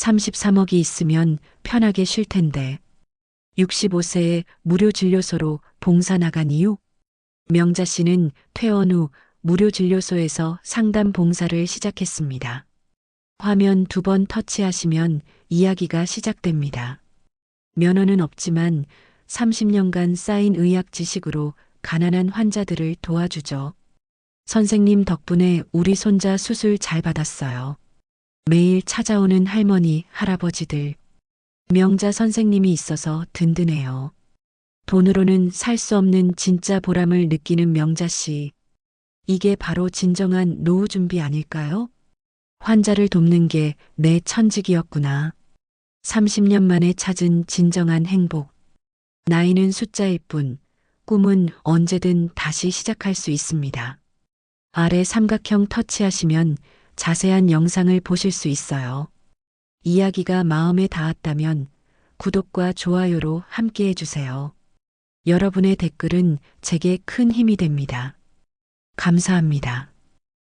33억이 있으면 편하게 쉴 텐데. 65세에 무료 진료소로 봉사 나간 이유? 명자 씨는 퇴원 후 무료 진료소에서 상담 봉사를 시작했습니다. 화면 두 번 터치하시면 이야기가 시작됩니다. 면허는 없지만 30년간 쌓인 의학 지식으로 가난한 환자들을 도와주죠. 선생님 덕분에 우리 손자 수술 잘 받았어요. 매일 찾아오는 할머니, 할아버지들. 명자 선생님이 있어서 든든해요. 돈으로는 살 수 없는 진짜 보람을 느끼는 명자 씨. 이게 바로 진정한 노후 준비 아닐까요? 환자를 돕는 게 내 천직이었구나. 30년 만에 찾은 진정한 행복. 나이는 숫자일 뿐, 꿈은 언제든 다시 시작할 수 있습니다. 아래 삼각형 터치하시면 자세한 영상을 보실 수 있어요. 이야기가 마음에 닿았다면 구독과 좋아요로 함께 해주세요. 여러분의 댓글은 제게 큰 힘이 됩니다. 감사합니다.